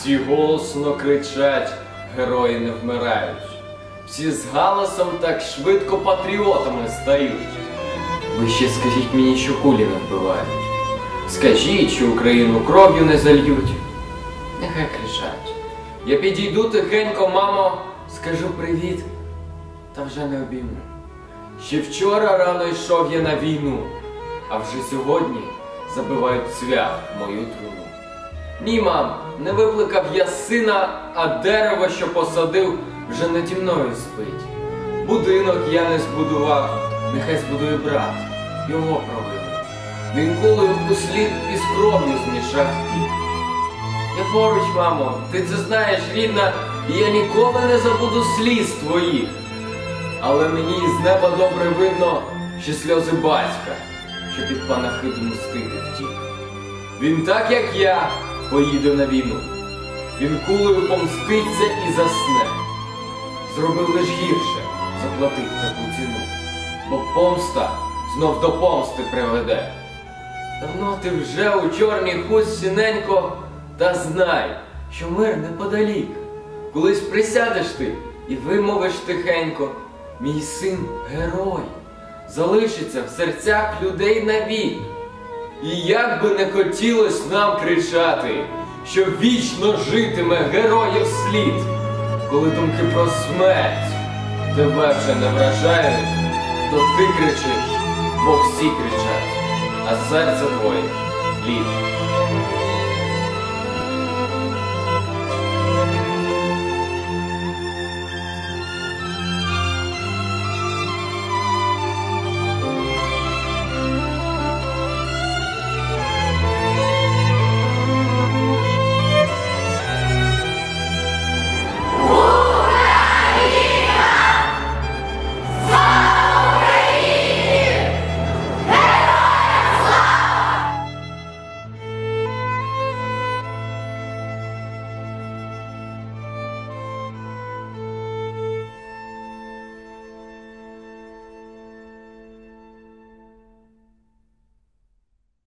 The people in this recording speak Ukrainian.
Всі голосно кричать, герої не вмирають. Всі з галасом так швидко патріотами стають. Ви ще скажіть мені, що кулі не вбивають. Скажіть, що Україну кров'ю не зальють. Нехай кричать. Я підійду тихенько, мамо, скажу привіт, та вже не обійму. Ще вчора рано йшов я на війну, а вже сьогодні забивають цвях мою труну. Ні, мам, не викликав я сина, а дерево, що посадив, вже наді мною спить. Будинок я не збудував, нехай збудує брат, його провину. Він кулею у слід із кров'ю змішав хліб. Я поруч, мамо, ти це знаєш, рідна, і я ніколи не забуду сліз твоїх. Але мені із неба добре видно, що сльози батька, що під панахиду мстити втік. Він так, як я, поїде на війну. Він кулею помститься і засне. Зробив лиш гірше, заплатив таку ціну. Бо помста знов до помсти приведе. Давно ти вже у чорній хустці, ненько, та знай, що мир неподалік. Колись присядеш ти і вимовиш тихенько, мій син герой, залишиться в серцях людей навік. І як би не хотілось нам кричати, що вічно житиме героїв слід, коли думки про смерть тебе вже не вражають, то ти кричиш, бо всі кричать, а серце твоє лід.